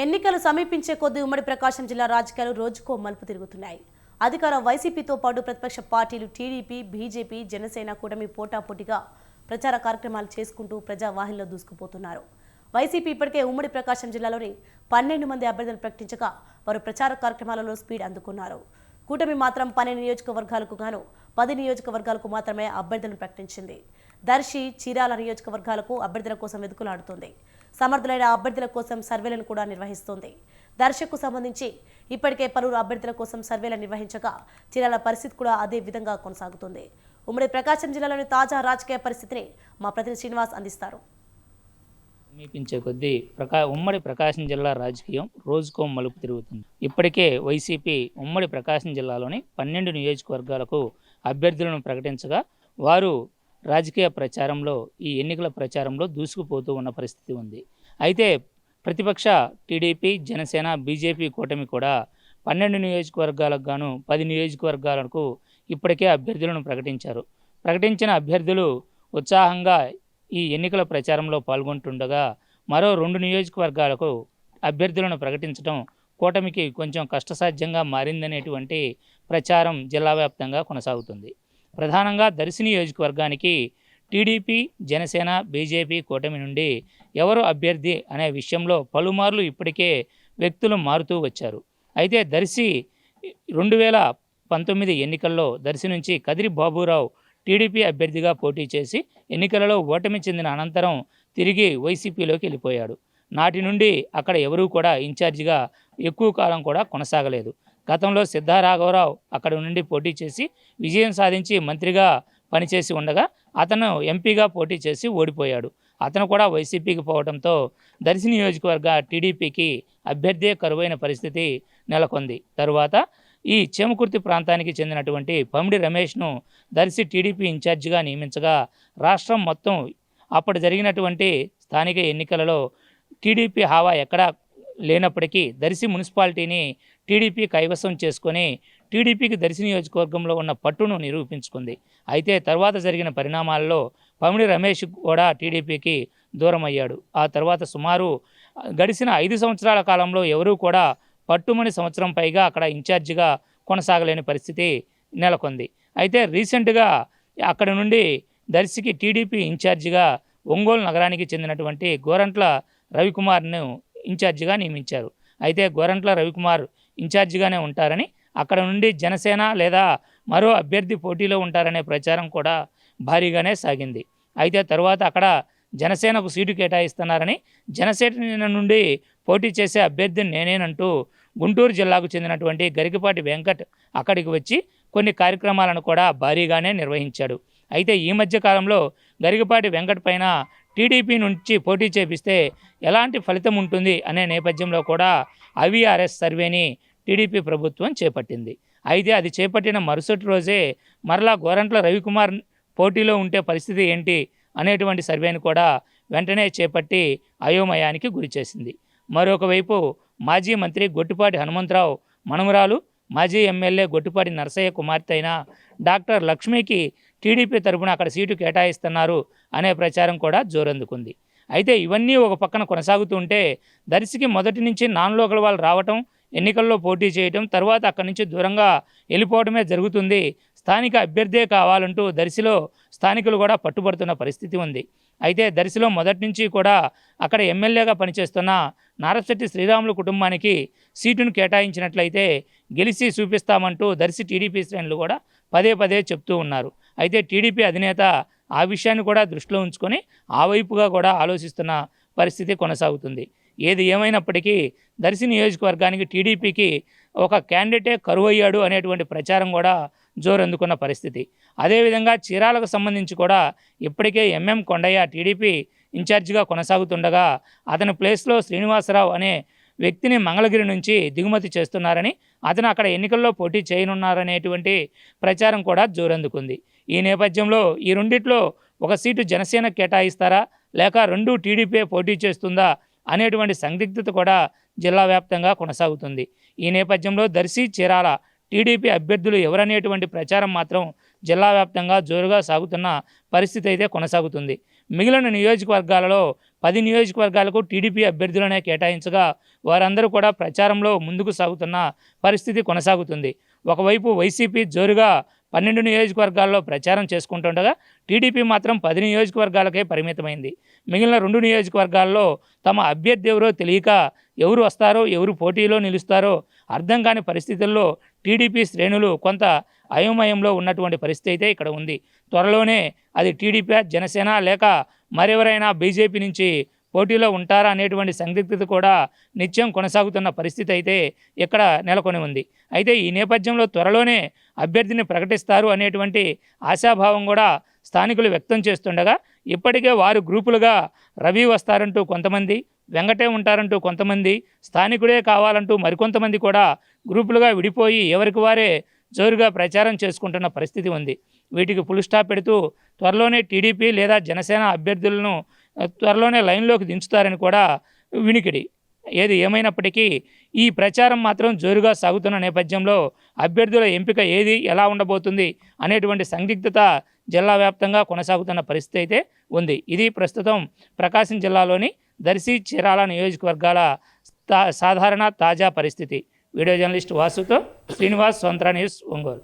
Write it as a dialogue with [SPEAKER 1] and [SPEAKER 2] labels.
[SPEAKER 1] ఎన్నికలు సమీపించే కొద్దీ ఉమ్మడి ప్రకాశం జిల్లా రాజకీయాలు రోజుకో మలుపు తిరుగుతున్నాయి. అధికార వైసీపీతో పాటు ప్రతిపక్ష పార్టీలు టీడీపీ బీజేపీ జనసేన కూటమి పోటాపోటీగా ప్రచార కార్యక్రమాలు చేసుకుంటూ ప్రజావాహిలో దూసుకుపోతున్నారు. వైసీపీ ఇప్పటికే ఉమ్మడి ప్రకాశం జిల్లాలోని పన్నెండు మంది అభ్యర్థులు ప్రకటించగా వారు ప్రచార కార్యక్రమాలలో స్పీడ్ అందుకున్నారు. కూటమి మాత్రం పన్నెండు నియోజకవర్గాలకు గాను పది నియోజకవర్గాలకు మాత్రమే అభ్యర్థులను ప్రకటించింది. దర్శి చీరాల నియోజకవర్గాలకు అభ్యర్థుల కోసం వెతుకులాడుతోంది. సమర్థులైన అభ్యర్థుల కోసం సర్వేలను కూడా నిర్వహిస్తోంది. దర్శకు సంబంధించి ఇప్పటికే పలువురు అభ్యర్థుల కోసం సర్వేలు నిర్వహించగా జిల్లాల పరిస్థితి కూడా అదే విధంగా కొనసాగుతుంది. ఉమ్మడి ప్రకాశం జిల్లాలోని తాజా రాజకీయ పరిస్థితిని మా ప్రతినిధి శ్రీనివాస్ అందిస్తారు.
[SPEAKER 2] సమీపించే కొద్దీ ప్రకా ఉమ్మడి ప్రకాశం జిల్లా రాజకీయం రోజుకో మలుపు తిరుగుతుంది. ఇప్పటికే వైసీపీ ఉమ్మడి ప్రకాశం జిల్లాలోని పన్నెండు నియోజకవర్గాలకు అభ్యర్థులను ప్రకటించగా వారు రాజకీయ ప్రచారంలో ఈ ఎన్నికల ప్రచారంలో దూసుకుపోతూ ఉన్న పరిస్థితి ఉంది. అయితే ప్రతిపక్ష టీడీపీ జనసేన బీజేపీ కూటమి కూడా పన్నెండు నియోజకవర్గాలకు గాను పది నియోజకవర్గాలకు ఇప్పటికే అభ్యర్థులను ప్రకటించారు. ప్రకటించిన అభ్యర్థులు ఉత్సాహంగా ఈ ఎన్నికల ప్రచారంలో పాల్గొంటుండగా మరో రెండు నియోజకవర్గాలకు అభ్యర్థులను ప్రకటించడం కూటమికి కొంచెం కష్టసాధ్యంగా మారిందనేటువంటి ప్రచారం జిల్లా వ్యాప్తంగా కొనసాగుతుంది. ప్రధానంగా దర్శి నియోజకవర్గానికి టీడీపీ జనసేన బీజేపీ కూటమి నుండి ఎవరు అభ్యర్థి అనే విషయంలో పలుమార్లు ఇప్పటికే వ్యక్తులు మారుతూ వచ్చారు. అయితే దర్శి రెండు వేల పంతొమ్మిది ఎన్నికల్లో దర్శి నుంచి కదిరి బాబురావు టీడీపీ అభ్యర్థిగా పోటీ చేసి ఎన్నికలలో ఓటమి చెందిన అనంతరం తిరిగి వైసీపీలోకి వెళ్ళిపోయాడు. నాటి నుండి అక్కడ ఎవరూ కూడా ఇన్ఛార్జిగా ఎక్కువ కాలం కూడా కొనసాగలేదు. గతంలో సిద్ధారాఘవరావు అక్కడ నుండి పోటీ చేసి విజయం సాధించి మంత్రిగా పనిచేసి ఉండగా అతను ఎంపీగా పోటీ చేసి ఓడిపోయాడు. అతను కూడా వైసీపీకి పోవడంతో దర్శి నియోజకవర్గ టీడీపీకి అభ్యర్థే కరువైన పరిస్థితి నెలకొంది. తరువాత ఈ చేమకుర్తి ప్రాంతానికి చెందినటువంటి పమిడి రమేష్ను దర్శి టీడీపీ ఇన్ఛార్జిగా నియమించగా రాష్ట్రం మొత్తం అప్పుడు జరిగినటువంటి స్థానిక ఎన్నికలలో టీడీపీ హావా ఎక్కడా లేనప్పటికీ దర్శి మున్సిపాలిటీని టీడీపీ కైవసం చేసుకొని టీడీపీకి దర్శి నియోజకవర్గంలో ఉన్న పట్టును నిరూపించుకుంది. అయితే తర్వాత జరిగిన పరిణామాల్లో పమిడి రమేష్ కూడా టీడీపీకి దూరం అయ్యాడు ఆ తర్వాత సుమారు గడిచిన ఐదు సంవత్సరాల కాలంలో ఎవరూ కూడా పట్టుమని సంవత్సరం పైగా అక్కడ ఇన్ఛార్జిగా కొనసాగలేని పరిస్థితి నెలకొంది. అయితే రీసెంట్గా అక్కడ నుండి దర్శికి టీడీపీ ఇన్ఛార్జిగా ఒంగోలు నగరానికి చెందినటువంటి గోరంట్ల రవికుమార్ను ఇన్ఛార్జిగా నియమించారు. అయితే గోరంట్ల రవికుమార్ ఇన్ఛార్జిగానే ఉంటారని అక్కడ నుండి జనసేన లేదా మరో అభ్యర్థి పోటీలో ఉంటారనే ప్రచారం కూడా భారీగానే సాగింది. అయితే తరువాత అక్కడ జనసేనకు సీటు కేటాయిస్తున్నారని జనసేన నుండి పోటీ చేసే అభ్యర్థిని నేనేనంటూ గుంటూరు జిల్లాకు చెందినటువంటి గరికపాటి వెంకట్ అక్కడికి వచ్చి కొన్ని కార్యక్రమాలను కూడా భారీగానే నిర్వహించాడు. అయితే ఈ మధ్య కాలంలో గరికపాటి వెంకట్ పైన టీడీపీ నుంచి పోటీ చేపిస్తే ఎలాంటి ఫలితం ఉంటుంది అనే నేపథ్యంలో కూడా ఐవీఆర్ఎస్ సర్వేని టీడీపీ ప్రభుత్వం చేపట్టింది. అయితే అది చేపట్టిన మరుసటి రోజే మరలా గోరంట్ల రవికుమార్ పోటీలో ఉంటే పరిస్థితి ఏంటి అనేటువంటి సర్వేని కూడా వెంటనే చేపట్టి అయోమయానికి గురిచేసింది మరొకవైపు మాజీ మంత్రి గొట్టిపాటి హనుమంతరావు మనుమరాలు మాజీ ఎమ్మెల్యే గొట్టిపాటి నరసయ్య కుమార్తె అయిన డాక్టర్ లక్ష్మికి టీడీపీ తరపున అక్కడ సీటు కేటాయిస్తున్నారు అనే ప్రచారం కూడా జోరందుకుంది. అయితే ఇవన్నీ ఒక పక్కన కొనసాగుతుంటే దర్శికి మొదటి నుంచి నాన్ లోకల్ వాళ్ళు రావటం ఎన్నికల్లో పోటీ చేయటం తర్వాత అక్కడి నుంచి దూరంగా వెళ్ళిపోవడమే జరుగుతుంది. స్థానిక అభ్యర్థే కావాలంటూ దర్శిలో స్థానికులు కూడా పట్టుబడుతున్న పరిస్థితి ఉంది. అయితే దర్శిలో మొదటి నుంచి కూడా అక్కడ ఎమ్మెల్యేగా పనిచేస్తున్న నారశెట్టి శ్రీరాములు కుటుంబానికి సీటును కేటాయించినట్లయితే గెలిచి చూపిస్తామంటూ దర్శి టీడీపీ శ్రేణులు కూడా పదే పదే చెప్తూ ఉన్నారు. అయితే టీడీపీ అధినేత ఆ విషయాన్ని కూడా దృష్టిలో ఉంచుకొని ఆ వైపుగా కూడా ఆలోచిస్తున్న పరిస్థితి కొనసాగుతుంది. ఏది ఏమైనప్పటికీ దర్శి నియోజకవర్గానికి టీడీపీకి ఒక క్యాండిడేటే కరువయ్యాడు అనేటువంటి ప్రచారం కూడా జోరందుకున్న పరిస్థితి. అదేవిధంగా చీరాలకు సంబంధించి కూడా ఇప్పటికే ఎంఎం కొండయ్య టీడీపీ ఇన్ఛార్జిగా కొనసాగుతుండగా అతని ప్లేస్లో శ్రీనివాసరావు అనే వ్యక్తిని మంగళగిరి నుంచి దిగుమతి చేస్తున్నారని అతను అక్కడ ఎన్నికల్లో పోటీ చేయనున్నారనేటువంటి ప్రచారం కూడా జోరందుకుంది. ఈ నేపథ్యంలో ఈ రెండిట్లో ఒక సీటు జనసేన కేటాయిస్తారా లేక రెండు టీడీపీ పోటీ చేస్తుందా అనేటువంటి సందిగ్ధత కూడా జిల్లా వ్యాప్తంగా కొనసాగుతుంది. ఈ నేపథ్యంలో దర్శి చీరాల టీడీపీ అభ్యర్థులు ఎవరనేటువంటి ప్రచారం మాత్రం జిల్లా వ్యాప్తంగా జోరుగా సాగుతున్న పరిస్థితి అయితే కొనసాగుతుంది. మిగిలిన నియోజకవర్గాలలో పది నియోజకవర్గాలకు టీడీపీ అభ్యర్థులనే కేటాయించగా వారందరూ కూడా ప్రచారంలో ముందుకు సాగుతున్న పరిస్థితి కొనసాగుతుంది. ఒకవైపు వైసీపీ జోరుగా పన్నెండు నియోజకవర్గాల్లో ప్రచారం చేసుకుంటుండగా టీడీపీ మాత్రం పది నియోజకవర్గాలకే పరిమితమైంది. మిగిలిన రెండు నియోజకవర్గాల్లో తమ అభ్యర్థి ఎవరో తెలియక ఎవరు వస్తారో ఎవరు పోటీలో నిలుస్తారో అర్థం కాని పరిస్థితుల్లో టీడీపీ శ్రేణులు కొంత అయోమయంలో ఉన్నటువంటి పరిస్థితి అయితే ఇక్కడ ఉంది. త్వరలోనే అది టీడీపీ జనసేన లేక మరెవరైనా బీజేపీ నుంచి పోటీలో ఉంటారా అనేటువంటి సందిగ్ధత కూడా నిత్యం కొనసాగుతున్న పరిస్థితి అయితే ఇక్కడ నెలకొని ఉంది. అయితే ఈ నేపథ్యంలో త్వరలోనే అభ్యర్థిని ప్రకటిస్తారు అనేటువంటి ఆశాభావం కూడా స్థానికులు వ్యక్తం చేస్తుండగా ఇప్పటికే వారు గ్రూపులుగా రవి వస్తారంటూ కొంతమంది వెంకటే ఉంటారంటూ కొంతమంది స్థానికుడే కావాలంటూ మరికొంతమంది కూడా గ్రూపులుగా విడిపోయి ఎవరికి వారే జోరుగా ప్రచారం చేసుకుంటున్న పరిస్థితి ఉంది. వీటికి ఫుల్ స్టాప్ పెడుతూ త్వరలోనే టీడీపీ లేదా జనసేన అభ్యర్థులను త్వరలోనే లైన్లోకి దించుతారని కూడా వినికిడి. ఏది ఏమైనప్పటికీ ఈ ప్రచారం మాత్రం జోరుగా సాగుతున్న నేపథ్యంలో అభ్యర్థుల ఎంపిక ఏది ఎలా ఉండబోతుంది అనేటువంటి సందిగ్ధత జిల్లా వ్యాప్తంగా కొనసాగుతున్న పరిస్థితి అయితే ఉంది. ఇది ప్రస్తుతం ప్రకాశం జిల్లాలోని దర్శి చీరాల నియోజకవర్గాల తా- సాధారణ తాజా పరిస్థితి. వీడియో జర్నలిస్ట్ వాసుతో శ్రీనివాస్ సొంత్ర న్యూస్ ఒంగోలు